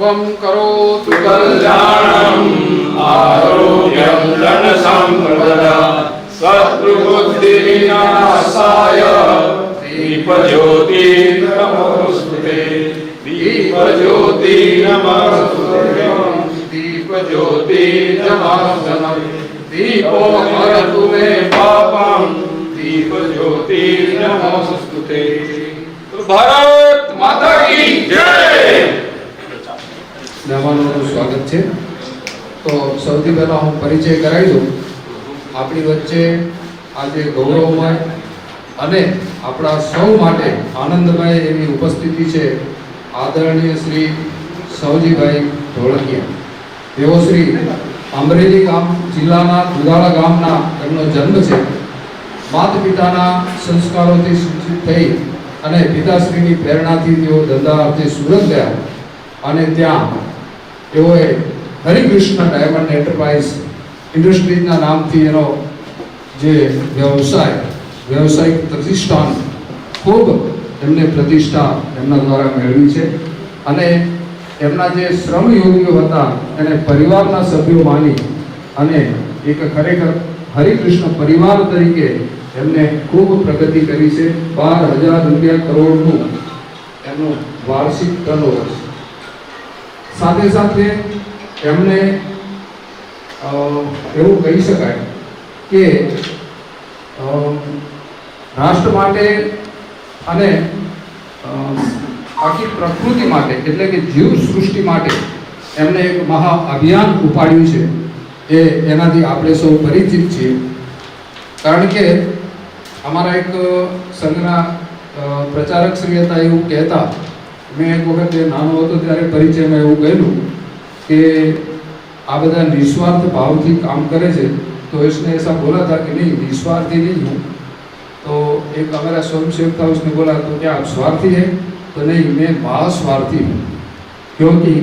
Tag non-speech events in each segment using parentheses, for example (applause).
શુભમ કરોતુ કલ્યાણમ આરોગ્યમ ધનસંપદા શત્રુબુદ્ધિવિનાશાય દીપજ્યોતિ નમોસ્તુતે દીપજ્યોતિ નમોસ્તુતે દીપજ્યોતિ નમોસ્તુતે દીપો હરતુ મે પાપમ દીપજ્યોતિ નમોસ્તુતે ભારત માતા કી જય મહેમાનોનું સ્વાગત છે. તો સૌથી પહેલાં હું પરિચય કરાવી દઉં. આપણી વચ્ચે આજે ગૌરવમય અને આપણા સૌ માટે આનંદમય એવી ઉપસ્થિતિ છે આદરણીય શ્રી સૌજીભાઈ ઢોળકિયા. તેઓ શ્રી અમરેલી ગામ, જિલ્લાના દુધાળા ગામના એમનો જન્મ છે. માતા પિતાના સંસ્કારોથી શિક્ષિત થઈ અને પિતાશ્રીની પ્રેરણાથી તેઓ ધંધા અર્થે સુરત ગયા અને ત્યાં તેઓએ હરિકૃષ્ણ ડાયમંડ એન્ટરપ્રાઇઝ ઇન્ડસ્ટ્રીઝના નામથી એનો જે વ્યવસાય, વ્યવસાયિક પ્રતિષ્ઠાન ખૂબ એમને પ્રતિષ્ઠા એમના દ્વારા મેળવી છે. અને એમના જે શ્રમયોગીઓ હતા, એને પરિવારના સભ્યો માની અને એક ખરેખર હરિકૃષ્ણ પરિવાર તરીકે એમને ખૂબ પ્રગતિ કરી છે. બાર હજાર રૂપિયા કરોડનું એમનું વાર્ષિક ટર્નઓવર સાથે સાથે એમને એવું કહી શકાય કે રાષ્ટ્ર માટે અને આખી પ્રકૃતિ માટે, એટલે કે જીવ સૃષ્ટિ માટે એમણે એક મહા અભિયાન ઉપાડ્યું છે. એ એનાથી આપણે સૌ પરિચિત છીએ. કારણ કે અમારા એક સંઘના પ્રચારક શ્રી હતા એવું કહેતા મેં એક વખત એ નાનો હતો ત્યારે પરિચયમાં એવું કહેલું કે આ બધા નિસ્વાર્થ ભાવથી કામ કરે છે તો इसने ऐसा बोला था कि नहीं निस्वार्थी नहीं हूँ तो एक हमारा स्वयंसेवक था उसने बोला तो क्या आप स्वार्थी है तो नहीं मैं महास्वार्थी हूँ क्योंकि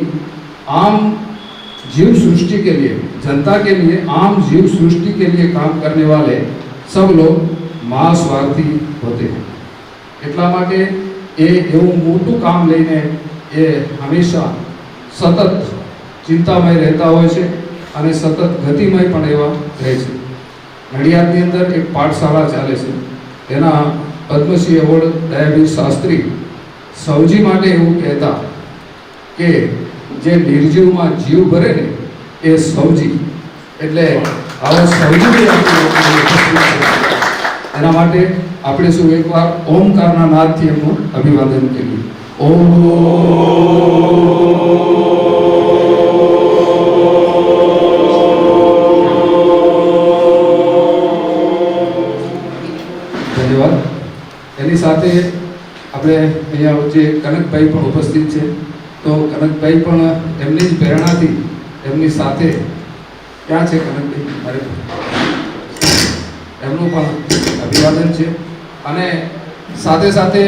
आम जीव सृष्टि के लिए जनता के लिए आम जीव सृष्टि के लिए काम करने वाले सब लोग महास्वार्थी होते हैं એટલા માટે એ એવું મોટું કામ લઈને એ હંમેશા સતત ચિંતામય રહેતા હોય છે અને સતત ગતિમય પણ એવા રહે છે. નડિયાદની અંદર એક પાઠશાળા ચાલે છે. એના પદ્મશ્રી એવોર્ડ દયાબીર શાસ્ત્રી સૌજી માટે એવું કહેતા કે જે નિર્જીવમાં જીવ ભરે ને એ સૌજી. એટલે આવો સૌજી. એના માટે આપણે શું એકવાર ઓમકારના નાદથી એમનું અભિવાદન કર્યું. ઓમ ધન્યવાદ. એની સાથે આપણે અહીંયા વચ્ચે કનકભાઈ પણ ઉપસ્થિત છે, તો કનકભાઈ પણ એમની જ પ્રેરણાથી એમની સાથે ક્યાં છે કનકભાઈ? મારે એમનું પણ અભિવાદન છે. અને સાથે સાથે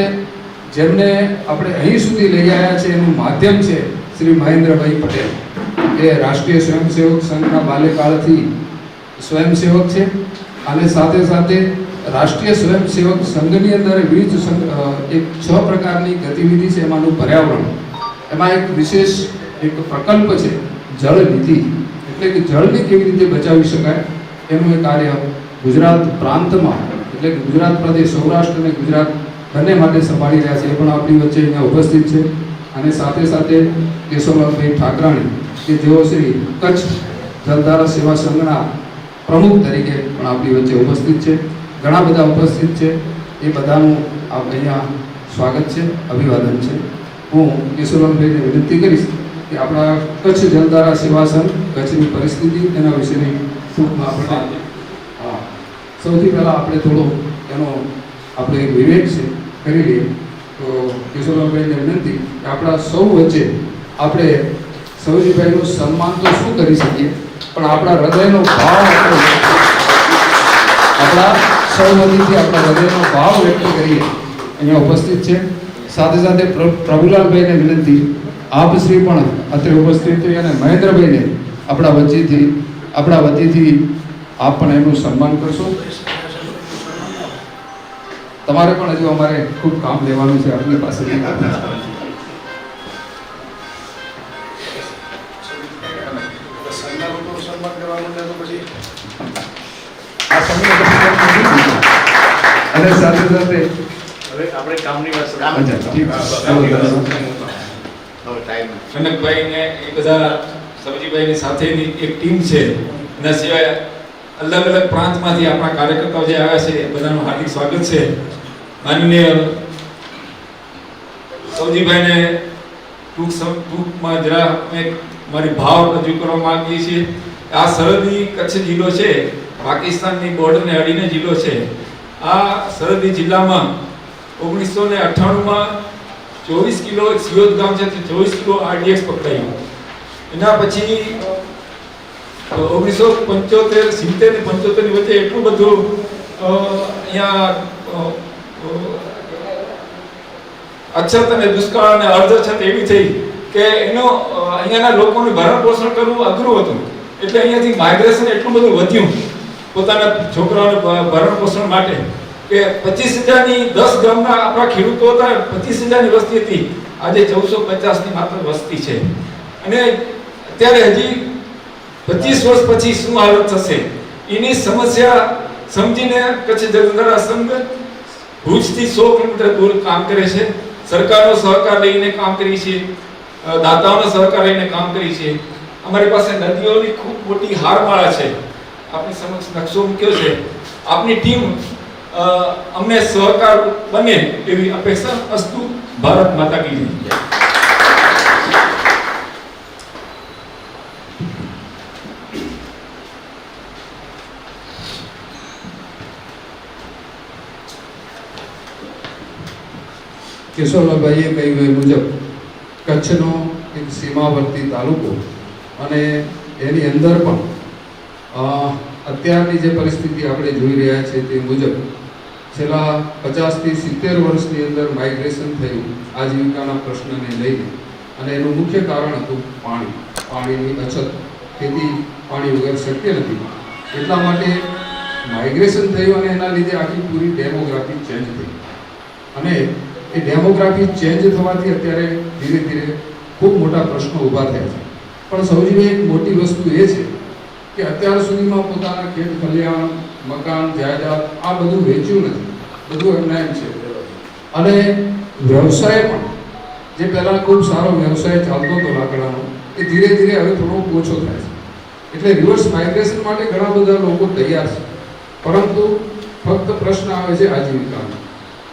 જેમને આપણે અહીં સુધી લઈ આવ્યા છે, એનું માધ્યમ છે શ્રી મહેન્દ્રભાઈ પટેલ. એ રાષ્ટ્રીય સ્વયંસેવક સંઘના બાલ્યકાળથી સ્વયંસેવક છે અને સાથે સાથે રાષ્ટ્રીય સ્વયંસેવક સંઘની અંદર વિવિધ એક છ પ્રકારની ગતિવિધિ છે એમાંનું પર્યાવરણ. એમાં એક વિશેષ એક પ્રકલ્પ છે જળ નીતિ એટલે કે જળને કેવી રીતે બચાવી શકાય? એનું એ કાર્ય ગુજરાત પ્રાંતમાં એટલે ગુજરાત પ્રદેશ, સૌરાષ્ટ્ર અને ગુજરાત બંને માટે સંભાળી રહ્યા છે. એ પણ આપણી વચ્ચે અહીંયા ઉપસ્થિત છે. અને સાથે સાથે કેશવલાલભાઈ ઠાકરાણી, કે જેઓ શ્રી કચ્છ જલધારા સેવા સંઘના પ્રમુખ તરીકે પણ આપણી વચ્ચે ઉપસ્થિત છે. ઘણા બધા ઉપસ્થિત છે. એ બધાનું અહીંયા સ્વાગત છે, અભિવાદન છે. હું કેશવલાલભાઈને વિનંતી કરીશ કે આપણા કચ્છ જલધારા સેવા સંઘ, કચ્છની પરિસ્થિતિ, તેના વિશેની ટૂંકમાં આપણે સૌથી પહેલાં આપણે થોડો એનો આપણે વિવેક છે, કરી લઈએ. તો કિશોરભાઈને વિનંતી કે આપણા સૌ વચ્ચે આપણે સૌજીભાઈનું સન્માન તો શું કરી શકીએ, પણ આપણા હૃદયનો ભાવ આપણા સૌ વતીથી આપણા હૃદયનો ભાવ વ્યક્ત કરીએ. અહીંયા ઉપસ્થિત છે. સાથે સાથે પ્રભુલાલભાઈને વિનંતી. આપ શ્રી પણ અત્રે ઉપસ્થિત થઈ અને મહેન્દ્રભાઈને આપણા વચ્ચેથી, આપણા વતીથી આપ પણ એનું સન્માન કરશો? તમારે પણ હજુ અમારે ખૂબ કામ લેવાનું છે આપની પાસે અને સાથે સાથે હવે આપણે કામની વાત કનકભાઈ ને બધા સબજીભાઈની સાથેની એક ટીમ છે. એના સિવાય અલગ અલગ પ્રાંતમાંથી આપણા કાર્યકર્તાઓ જે આવ્યા છે બધાનું હાર્દિક સ્વાગત છે. માનનીય સૌજીભાઈને ટૂંક ટૂંકમાં જરા અમે મારી ભાવ રજૂ કરવા માંગીએ છીએ. આ સરહદી કચ્છ જિલ્લો છે, પાકિસ્તાનની બોર્ડરને અડીને જિલ્લો છે. આ સરહદી જિલ્લામાં ઓગણીસો ને અઠ્ઠાણુંમાં ચોવીસ કિલો એક સિયોત ગામ છે ચોવીસ કિલો આરડીએક્સ પકડાયું. એના પછી ઓગણીસો પંચોતેર, સિત્તેર ને પંચોતેરની વચ્ચે એટલું બધું અહીંયા અછત અને દુષ્કાળ અને અર્ધ અછત એવી થઈ કે એનો અહીંયાના લોકોનું ભરણ પોષણ કરવું અઘરું હતું. એટલે અહીંયાથી માઇગ્રેશન એટલું બધું વધ્યું પોતાના છોકરાઓને ભરણ પોષણ માટે કે પચીસ હજારની દસ ગામના આપણા ખેડૂતો હતા, પચીસ હજારની વસ્તી હતી. આજે ચૌદસો પચાસની માત્ર વસ્તી છે. અને અત્યારે હજી પચીસ વર્ષ પછી શું હાલત થશે? એની સમસ્યા સમજીને કચ્છ જલંધર સંઘ ભુજથી સો કિલોમીટર દૂર કામ કરે છે. સરકારનો સહકાર લઈને કામ કરીએ છીએ દાતાઓનો સહકાર લઈને કામ કરીએ છીએ અમારી પાસે નદીઓની ખૂબ મોટી હારમાળા છે. આપની સમક્ષ નકશો મૂક્યો છે. આપની ટીમ અમને સહકાર બને એવી અપેક્ષા અસ્તુ ભારત માતા કી જય. કેશવલાભાઈએ કહ્યું એ મુજબ કચ્છનો એક સીમાવર્તી તાલુકો અને એની અંદર પણ અત્યારની જે પરિસ્થિતિ આપણે જોઈ રહ્યા છીએ તે મુજબ છેલ્લા પચાસથી સિત્તેર વર્ષની અંદર માઇગ્રેશન થયું આજીવિકાના પ્રશ્નને લઈને અને એનું મુખ્ય કારણ હતું પાણી. પાણીની અછત. ખેતી પાણી વગર શક્ય નથી. એટલા માટે માઇગ્રેશન થયું અને એના લીધે આખી પૂરી ડેમોગ્રાફી ચેન્જ થઈ. અને એ ડેમોગ્રાફી ચેન્જ થવાથી અત્યારે ધીરે ધીરે ખૂબ મોટા પ્રશ્નો ઊભા થયા છે. પણ સૌથી એક મોટી વસ્તુ એ છે કે અત્યાર સુધીમાં પોતાના ખેત, કલ્યાણ, મકાન, જાયદાદ આ બધું વેચ્યું નથી. બધું એમના એમ છે. અને વ્યવસાય પણ, જે પહેલાં ખૂબ સારો વ્યવસાય ચાલતો હતો લાકડાનો, એ ધીરે ધીરે હવે થોડો ઓછો થાય છે. એટલે રિવર્સ માઇગ્રેશન માટે ઘણા બધા લોકો તૈયાર છે. પરંતુ ફક્ત પ્રશ્ન આવે છે આજીવિકાનો.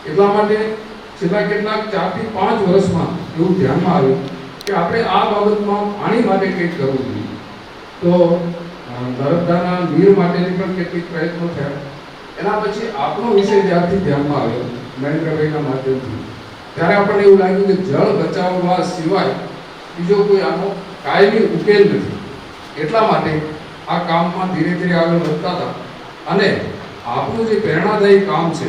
એટલા માટે છેલ્લા કેટલાક ચારથી પાંચ વર્ષમાં એવું ધ્યાનમાં આવ્યું કે આપણે આ બાબતમાં પાણી માટે કંઈક કરવું જોઈએ. તો નર્મદાના નીર માટેની પણ કેટલીક પ્રયત્નો થયા. એના પછી આપણો વિષય જ્યારથી ધ્યાનમાં આવ્યો મહેન્દ્રભાઈના માધ્યમથી. ત્યારે આપણને એવું લાગ્યું કે જળ બચાવવા સિવાય બીજો કોઈ આનો કાયમી ઉકેલ નથી. એટલા માટે આ કામમાં ધીરે ધીરે આગળ વધતા હતા. અને આપણું જે પ્રેરણાદાયી કામ છે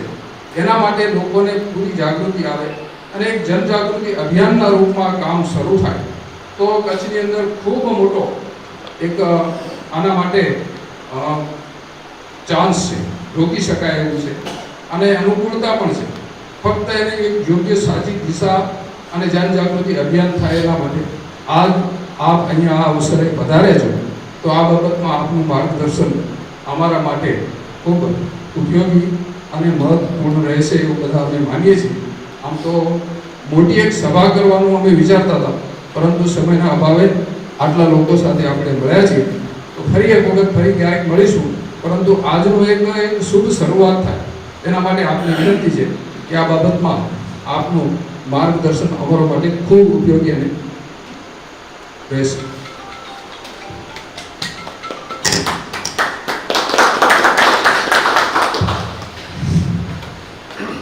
એના માટે લોકોને પૂરી જાગૃતિ આવે અને એક જનજાગૃતિ અભિયાનના રૂપમાં કામ શરૂ થાય. તો કચ્છની અંદર ખૂબ મોટો એક આના માટે ચાન્સ છે. રોકી શકાય એવું છે. અને અનુકૂળતા પણ છે. ફક્ત એને એક યોગ્ય સાચી દિશા અને જનજાગૃતિ અભિયાન થાય એના માટે આજ આપ અહીંયા આ અવસરે વધારે છો. તો આ બાબતમાં આપનું માર્ગદર્શન અમારા માટે ખૂબ ઉપયોગી અને મહત્વપૂર્ણ રહેશે એવું બધા અમે માનીએ છીએ. આમ તો મોટી એક સભા કરવાનું અમે વિચારતા હતા, પરંતુ સમયના અભાવે આટલા લોકો સાથે આપણે મળ્યા છીએ. તો ફરી એક વખત ફરી ક્યારેક મળીશું, પરંતુ આજનો એક એક શુભ શરૂઆત થાય. એના માટે આપને વિનંતી છે કે આ બાબતમાં આપનું માર્ગદર્શન અમારા માટે ખૂબ ઉપયોગી અને રહેશે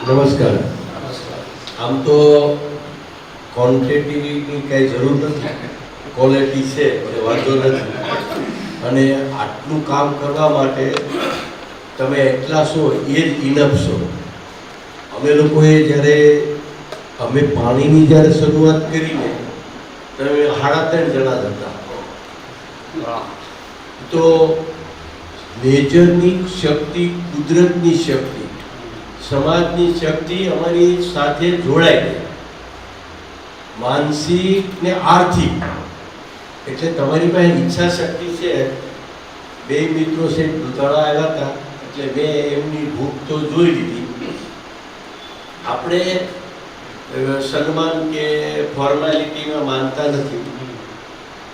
નમસ્કાર. આમ તો ક્વોન્ટિટીની કાંઈ જરૂર નથી. ક્વોલિટી છે એટલે વાંધો નથી. અને આટલું કામ કરવા માટે તમે એટલા છો એ જ ઇનફ છો. અમે લોકોએ જ્યારે અમે પાણીની જ્યારે શરૂઆત કરીને તમે સાડા ત્રણ જણા જ હતા. તો નેચરની શક્તિ કુદરતની શક્તિ સમાજની શક્તિ અમારી સાથે જોડાઈ ગઈ માનસિક ને આર્થિક. એટલે તમારી પાસે ઈચ્છા શક્તિ છે. બે મિત્રો છે, દુધાળા આવ્યા હતા. એટલે મેં એમની ભૂખ તો જોઈ લીધી. આપણે સન્માન કે ફોર્માલિટીમાં માનતા નથી.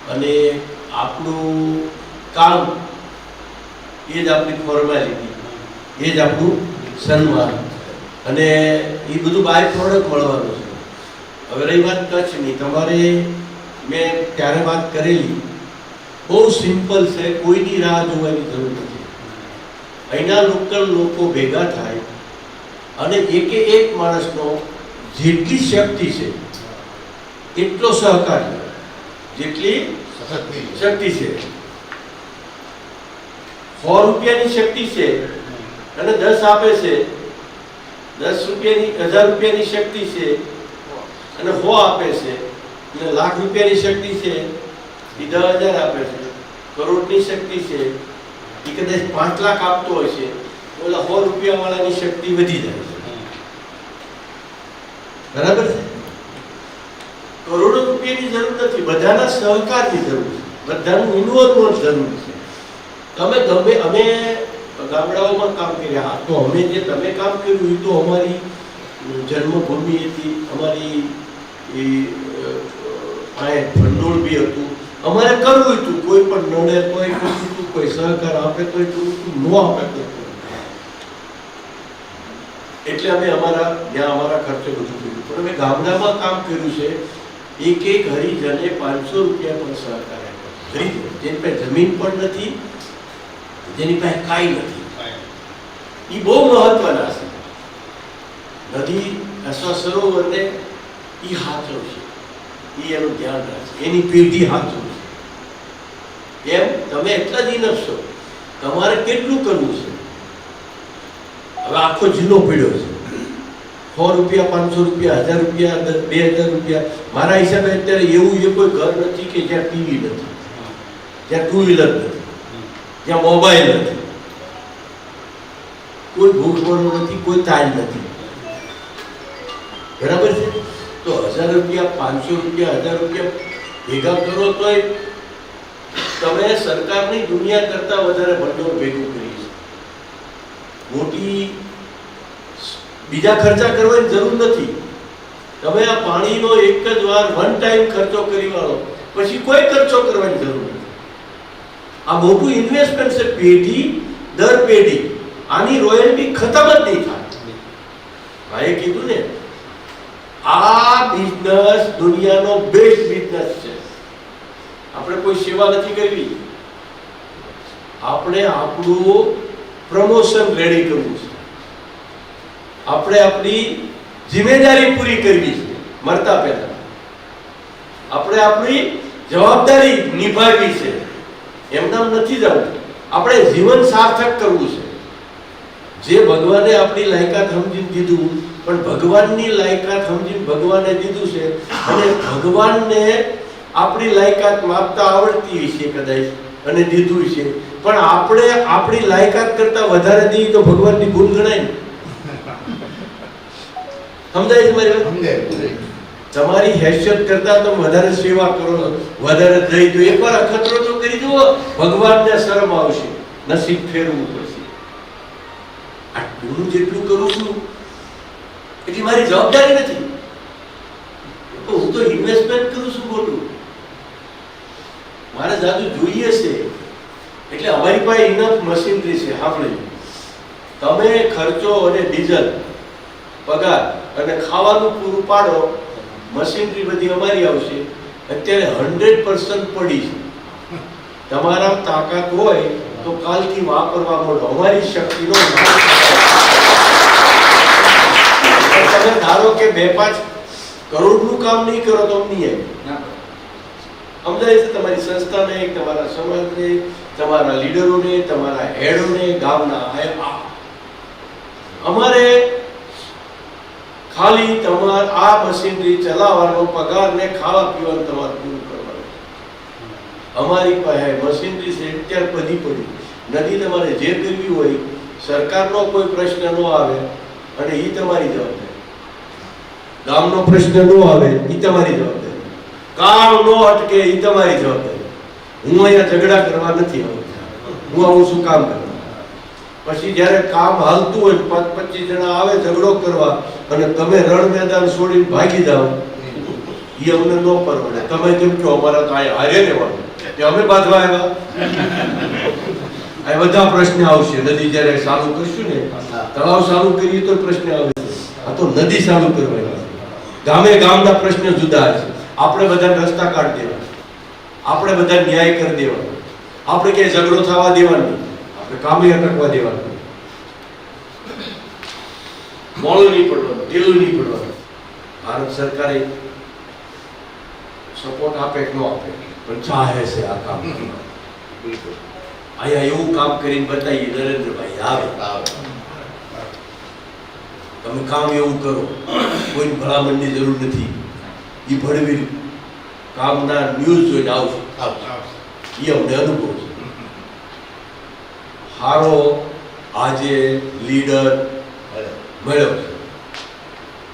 અને આપણું કામ એ જ આપણી ફોર્માલિટી. એ જ આપણું સન્માન અને એ બધું બાય પ્રોડક્ટ મળવાનું છે. હવે રહી વાત કચ્છની. તમારે મેં ત્યારે વાત કરેલી. બહુ સિમ્પલ છે. કોઈની રાહ જોવાની જરૂર નથી. અહીંના લોકલ લોકો ભેગા થાય અને એકે એક માણસનો જેટલી શક્તિ છે એટલો સહકાર જેટલી શક્તિ છે. સો રૂપિયાની શક્તિ છે. અને દસ આપે છે. દસ રૂપિયાની, હજાર રૂપિયાની શક્તિ છે. અને હો આપે છે. અને લાખ રૂપિયાની શક્તિ છે. એ દસ હજાર આપે છે. કરોડની શક્તિ છે. એ કદાચ પાંચ લાખ આપતો હોય છે. ઓલા સો રૂપિયા વાળાની શક્તિ વધી જાય છે. બરાબર છે? કરોડો રૂપિયાની જરૂર નથી. બધાના સહકારની જરૂર છે. બધાનું ઇન્વોલ્વમેન્ટ જરૂર છે. તમે ગમે, અમે ગામડાઓમાં કામ કર્યા. તો અમે જે તમે કામ કર્યું એ તો અમારી જન્મભૂમિ હતી. અમારી ભંડોળ બી હતું. અમારે કરવું હતું, કોઈ પણ નડે તોય કરવું કોઈ સહકાર આપે તોય ન આપે એટલે અમે અમારા જ્યાં અમારા ખર્ચે બધું કર્યું. પણ અમે ગામડામાં કામ કર્યું છે. એક એક હરિજને પાંચસો રૂપિયા પણ સહકાર આપ્યો. જેની જમીન પણ નથી જેની પાસે કાંઈ નથી. એ બહુ મહત્વના છે. નદી અથવા સરોવરને એ હાચવશે એ એનું ધ્યાન રાખશે એની પેઢી હાચવશે એમ તમે એટલા જ ઇનફ છો. તમારે કેટલું કરવું છે? હવે આખો જિલ્લો પડ્યો છે. સો રૂપિયા, પાંચસો રૂપિયા, હજાર રૂપિયા દસ- બે હજાર રૂપિયા. મારા હિસાબે અત્યારે એવું એ કોઈ ઘર નથી કે જ્યાં ટીવી નથી. જ્યાં ટુ વ્હીલર નથી. જ્યાં મોબાઈલ નથી. કોઈ ભૂખમરો નથી, કોઈ તાજ નથી. બરાબર છે? તો હજાર રૂપિયા, પાંચસો રૂપિયા, હજાર રૂપિયા ભેગા કરો તોય તમે સરકારની દુનિયા કરતા વધારે ભંડોળ ભેગું કરી છે મોટી બીજા ખર્ચા કરવાની જરૂર નથી. તમે આ પાણીનો એક જ વાર વન ટાઈમ ખર્ચો કરી વાળો, પછી કોઈ ખર્ચો કરવાની જરૂર નથી. આ મોટું ઇન્વેસ્ટમેન્ટ છે પેઢી દર પેઢી આની રોયલ્ટી ખતમ જ નહીં થાય ભાઈએ કીધું ને આ બિઝનેસ દુનિયાનો બેસ્ટ બિઝનેસ છે આપણે કોઈ સેવા નથી કરવી આપણે આપણું પ્રમોશન રેડી કરવું છે આપણે આપણી જિમ્મેદારી પૂરી કરવી છે મરતા પહેલા આપણે આપણી જવાબદારી નિભાવવી છે એમનામ નથી જવું આપણે જીવન સાર્થક કરવું છે. જે ભગવાને આપણી લાયકાત સમજીને દીધું પણ ભગવાનની લાયકાત સમજીને ભગવાને દીધું છે અને ભગવાનને આપણી લાયકાત માપતા આવડતી છે કદાચ અને દીધું છે. પણ આપણે આપણી લાયકાત કરતા વધારે દઈએ તો ભગવાનની ભૂલ ગણાય ને? સમજાય છે મારી તમારી હેસિયત કરતા તો વધારે સેવા કરો વધારે દઈ દો. એકવાર અખતરો તો કરી જુઓ, ભગવાનને શરમ આવશે. નસીબ ફેરવું પડશે. આટલું જેટલું કરું છું, એટલી મારી જવાબદારી નથી. હું તો ઇન્વેસ્ટમેન્ટ કરું છું મોટું મારે જાદુ જોઈએ છે, એટલે અમારી પાસે ઇનફ મશીનરી છે આપણે તમે ખર્ચો અને ડીઝલ, પગાર અને ખાવાનું પૂરું પાડો મશીનરી બધી અમારી આવશે. અત્યારે હંડ્રેડ પર્સન્ટ પડી છે. તમારા તાકાત હોય તો કાલથી વાપરવા બોલો અમારી શક્તિનો તમે ધારો કે બે પાંચ કરોડનું કામ નહીં કરો તો નહીં અમદાવાદ તમારી સંસ્થાને તમારા સમાજને તમારા લીડરોને તમારા હેડોને ગામના અમારે ખાલી તમાર આ મશીનરી ચલાવવાનો પગાર ને ખાવા પીવાનું તમારું અમારી પાસે મશીનરી છે અત્યારે બધી પડી. નદી તમારે જે કરવી હોય, સરકારનો કોઈ પ્રશ્ન ન આવે અને એ તમારી જવાબદારી. ગામનો પ્રશ્ન ન આવે એ તમારી જવાબદારી. કામ ન અટકે એ તમારી જવાબદારી. હું અહીંયા ઝઘડા કરવા નથી આવતો. હું આવું શું કામ કરું? પછી જ્યારે કામ હાલતું હોય, પાંચ પચીસ જણા આવે ઝઘડો કરવા અને તમે રણ મેદાન છોડીને ભાગી જાઓ એ અમને ન પરવડે. તમે કેમ કહો, અમારા તો અહીંયા હારે રહેવાનું. તે અમે બાંધવા આવ્યા. આ બધા પ્રશ્ન આવશે. નદી જ્યારે સારું કરશું ને તળાવ ચાલુ કરીએ તો પ્રશ્ન આવે છે. આ તો નદી ચાલુ કરવા. ગામે ગામના પ્રશ્ન જુદા છે. આપણે બધા રસ્તા કાઢી દેવા આપણે બધા ન્યાય કરી દેવા આપણે ક્યાંય ઝઘડો થવા દેવાનો આપણે કામે અટકવા દેવાનું મોડું નહીં પડવાનું ઢીલું નહીં પડવાનું. ભારત સરકારે સપોર્ટ આપે કે ન આપે? ચાહે છે આ કામ કરવા. બિલકુલ અહીંયા એવું કામ કરીને બતાવીએ નરેન્દ્રભાઈ આવે તમે કામ એવું કરો કોઈ ભલામણની જરૂર નથી એ ભણવી કામના ન્યૂઝ જોઈને આવશે। એ અમને અનુભવ છે. હારો આજે લીડર મળ્યો છે.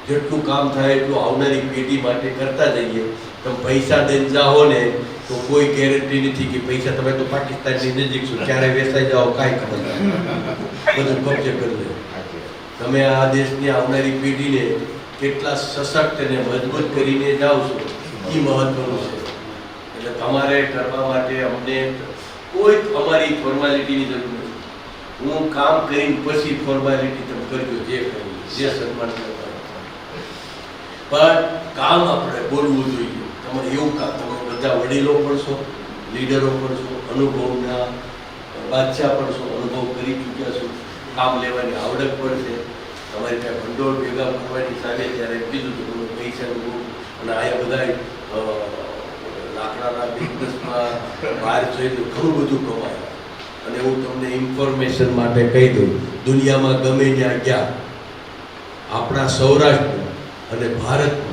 જેટલું કામ થાય એટલું આવનારી પેઢી માટે કરતા જઈએ. તમે પૈસા દઈને જાઓ ને તો કોઈ ગેરંટી નથી કે પૈસા તમે તો પાકિસ્તાનની નજીક છો ક્યારે વેચાઈ જાઓ, કાંઈ ખબર બધું કબજે કરી લે. તમે આ દેશની આવનારી પેઢીને કેટલા સશક્ત અને મજબૂત કરીને જાઓ છો એ મહત્વનું છે. એટલે તમારે કરવા માટે અમને કોઈ અમારી ફોર્માલિટીની જરૂર નથી. હું કામ કરીને પછી ફોર્માલિટી તમે કરજો, જે કરવું જે સન્માન કરવાનું પણ કામ આપણે બોલવું જોઈએ. બધા વડીલો પણ છો, લીડરો પણ છો, અનુભવના બાદશાહ પણ છો, અનુભવ કરી ચૂક્યા છો. કામ લેવાની આવડત પણ છે. તમારી ત્યાં ભંડોળ ભેગા કરવાની સામે ત્યારે કીધું હતું પૈસા અને આ બધા લાકડાના બિઝનેસમાં બહાર જોઈને ઘણું બધું કમાય. અને હું તમને ઇન્ફોર્મેશન માટે કહી દઉં, દુનિયામાં ગમે ત્યાં ગયા, આપણા સૌરાષ્ટ્ર અને ભારતમાં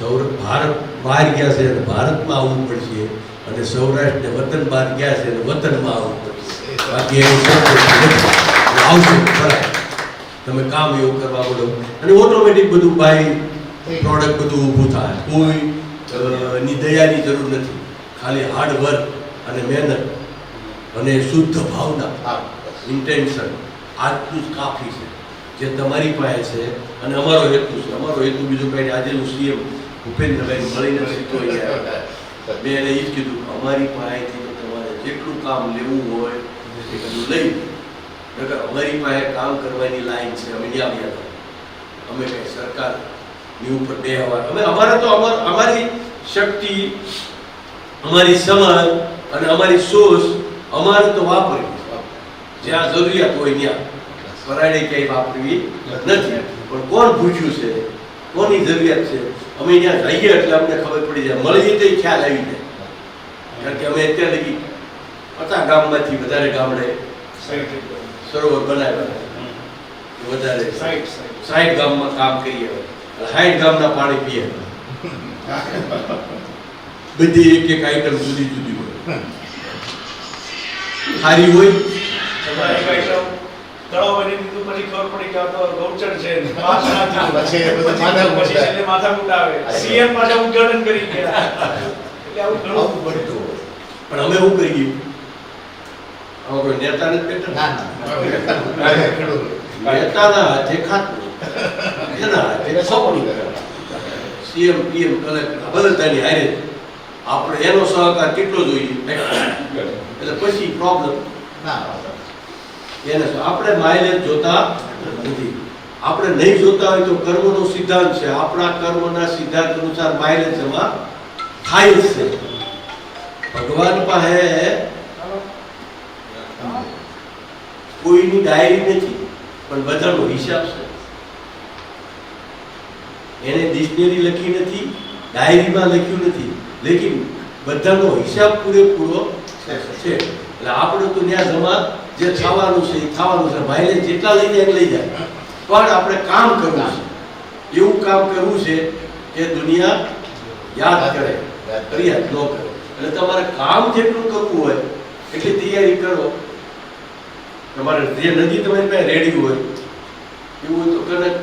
સૌર ભારત બહાર ગયા છે અને ભારતમાં આવવું પડશે અને સૌરાષ્ટ્રને વતન બહાર ગયા છે અને વતનમાં આવવું પડશે. બાકી આવશે ખરા તમે કામ એવું કરવા બોલો અને ઓટોમેટિક બધું ભાઈ પ્રોડક્ટ બધું ઊભું થાય. કોઈ ની દયાની જરૂર નથી. ખાલી હાર્ડ વર્ક અને મહેનત અને શુદ્ધ ભાવના. ઇન્ટેન્શન આટલું જ કાફી છે. જે તમારી પાસે છે અને અમારો હેતુ છે. અમારો હેતુ બીજો કંઈ. આજે હું સીએમ ભૂપેન્દ્રભાઈ મળીને સીધો અહીંયા. મેં એને એ જ કીધું અમારી પાસેથી તમારે જેટલું કામ લેવું હોય એ બધું લઈ નકર અમારી પાસે કામ કરવાની લાઈન છે, અમે ત્યાં આવ્યા. અમે કઈ સરકારની ઉપર બેહવા અમે અમારે તો અમાર શક્તિ, અમારી સમજ અને અમારી સોચ અમારે તો વાપરવી જ્યાં જરૂરિયાત હોય ત્યાં પરાયણે ક્યાંય વાપરવી નથી પણ કોણ પૂછ્યું છે કોની જરૂરિયાત છે? અમે ત્યાં જઈએ એટલે અમને ખબર પડી જાય. મળીએ તો ખ્યાલ આવી જાય. કારણ કે અમે અત્યારે લગી પચાસ ગામમાંથી વધારે ગામડે સરોવર બનાવ્યા વધારે સાઠ ગામમાં કામ કરીએ સાઠ ગામના પાણી પીએ બધી એક એક આઈટમ જુદી જુદી હોય. (laughs) સારી હોય? પછી એ બધું માથાકૂટ આવે. સીએમ પાછા ઉદ્ઘાટન કરી ગયા. એટલે આવું ઘણું. આવું પણ અમે આમાં કોઈ નેતા નથી ના ના. નેતાના હાથે ખાતું એના હાથે એટલે ખોપડી સીએમ પીએમ કલેક્ટર બધાની હારે. આપણે એનો સહકાર કેટલો જોઈએ? એટલે પછી પ્રોબ્લેમ ના. એને આપણે માઇલેજ જોતા નથી. આપણે નહીં જોતા હોય તો કર્મનો સિદ્ધાંત છે. આપણા કર્મના સિદ્ધાંત અનુસાર માઇલેજ જમા થાય જ છે. ભગવાન પાસે કોઈની ડાયરી નથી, પણ બધાનો હિસાબ છે. એને ડિક્શનરી લખી નથી ડાયરીમાં લખ્યું નથી. લેકિન બધાનો હિસાબ પૂરેપૂરો છે. એટલે આપણે તો ત્યાં જમા જે થવાનું છે એ થવાનું છે ભાઈને જેટલા લઈ જાય લઈ જાય. પણ આપણે કામ કરવું છે. એવું કામ કરવું છે કે દુનિયા યાદ કરે ફરિયાદ ન કરે. એટલે તમારે કામ જેટલું કરવું હોય એટલી તૈયારી કરો. તમારે જે નદી તમારી પાસે રેડી હોય એવું હોય તો કદાચ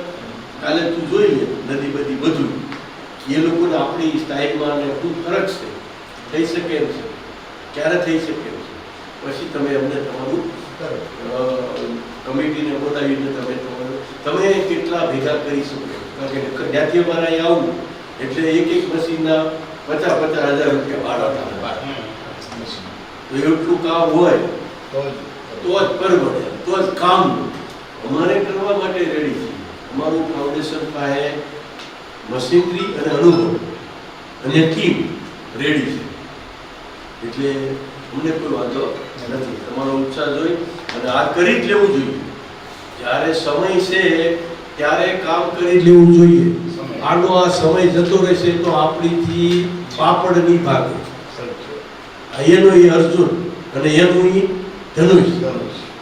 કાલે તું જોઈ લે નદી બધી બધું. એ લોકોને આપણી સ્ટાઇલમાં ને ખૂબ ફરક છે. થઈ શકે એમ છે. ક્યારે થઈ શકે એમ છે. પછી તમે અમને તમારું કમિટીને બોલાવીને તમે તમે કેટલા ભેગા કરી શકો? કારણ કે ત્યાંથી અમારે અહીં આવું. એટલે એક એક મશીનના પચાસ પચાસ હજાર રૂપિયા ભાડા થાય. તો એટલું કામ હોય તો તો જ પરવડે તો જ કામ અમારે કરવા માટે રેડી છે. અમારું ફાઉન્ડેશન પાસે મશીનરી અને અનુભવ અને ટીમ રેડી છે. એટલે અમને કોઈ વાંધો નથી. તમારો ઉત્સાહ જોઈ અને આ કરી જ લેવું જોઈએ. જ્યારે સમય છે ત્યારે કામ કરી લેવું જોઈએ. આનો આ સમય જતો રહેશે તો આપણીથી પાપડ નહીં ભાગે એનો એ અર્જુન અને એનું એ ધનુષ.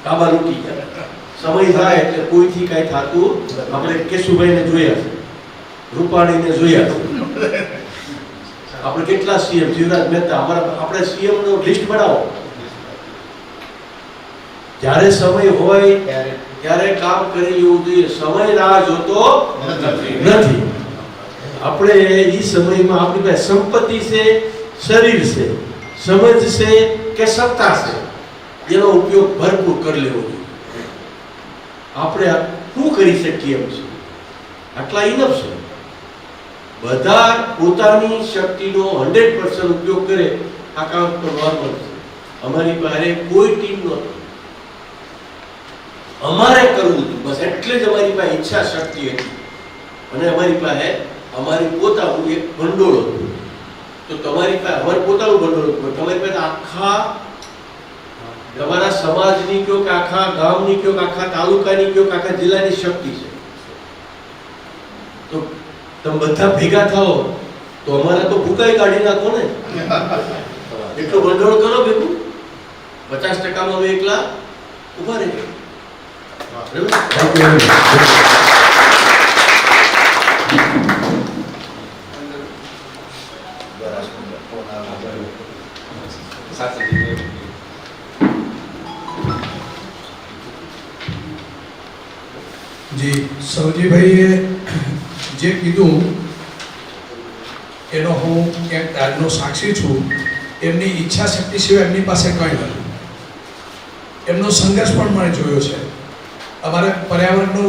કાબા લૂટી ગયા. સમય થાય એટલે કોઈથી કાંઈ થતું આપણે કેશુભાઈને જોયા છે. રૂપાણીને જોયા છે. (laughs) આપણે કેટલા સીએમ? જીવરાજ મહેતા અમારા આપણે સીએમનું લિસ્ટ બનાવો. જ્યારે સમય હોય ત્યારે કામ કરી લેવું જોઈએ. સમય રાહ જોતો નથી. આપણે એ સમયમાં આપણી પાસે સંપત્તિ છે શરીર છે. સમજ છે કે સત્તા છે. એનો ઉપયોગ ભરપૂર કરી લેવો જોઈએ. આપણે શું કરી શકીએ એમ છે? આટલા ઇનફ છે. બધા પોતાની શક્તિનો હંડ્રેડ પર્સન્ટ ઉપયોગ કરે આ કામ તો નોર્મલ છે. અમારી પાસે કોઈ ટીમ નહોતી. અમારે કરવું હતું. બસ એટલે જ અમારી પાસે ઈચ્છા શક્તિ હતી. અને અમારી પાસે અમારી પોતાનું એક ભંડોળ હતું. તો તમારી પાસે અમારું પોતાનું ભંડોળ હતું. તમારી પાસે આખા તમારા સમાજની કયો કે આખા ગામની કયો કે આખા તાલુકાની કયો કે આખા જિલ્લાની શક્તિ છે. તો તમે બધા ભેગા થાઓ તો અમારા તો ભૂકાઈ કાઢી નાખો ને. (laughs) એટલું ભંડોળ કરો ભેગું. પચાસ ટકામાં અમે એકલા ઊભા રહી ફોન you સાચી રીતે જી સૌજીભાઈએ જે કીધું, એનો હું એક આજનો સાક્ષી છું, એમની ઈચ્છા શક્તિ સિવાય એમની પાસે કંઈ નથી. એમનો સંઘર્ષ પણ મને જોયો છે. અમારે પર્યાવરણનો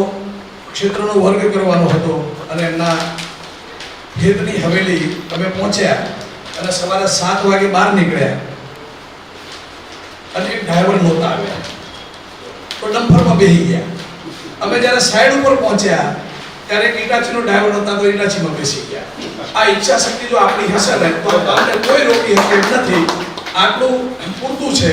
ક્ષેત્રનો વર્ગ કરવાનો હતો અને એમના હેતની હવેલી અમે પહોંચ્યા અને સવારે સાત વાગે બહાર નીકળ્યા અને એક ડ્રાઈવર નહોતા આવ્યા. તો ડમ્ફરમાં બેસી ગયા. અમે જ્યારે સાઈડ ઉપર પહોંચ્યા, ત્યારે એક ઈટાચીનો ડ્રાઈવર હતા તો ઇટાચીમાં બેસી ગયા. આ ઈચ્છા શક્તિ જો આપણી હશે ને, તો અમને કોઈ રોકી શકે નથી. આટલું પૂરતું છે.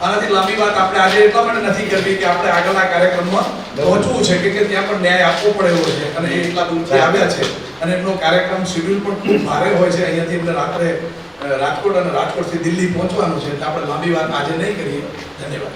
આનાથી લાંબી વાત આપણે આજે એટલા માટે નથી કરવી કે આપણે આગળના કાર્યક્રમમાં પહોંચવું છે કે કે ત્યાં પણ ન્યાય આપવો પડે એવો છે અને એ એટલા દૂરથી આવ્યા છે. અને એમનો કાર્યક્રમ શેડ્યુલ પણ ખૂબ ભારે હોય છે. અહીંયાથી એમને રાત્રે રાજકોટ અને રાજકોટથી દિલ્હી પહોંચવાનું છે. એટલે આપણે લાંબી વાત આજે નહીં કરીએ. ધન્યવાદ.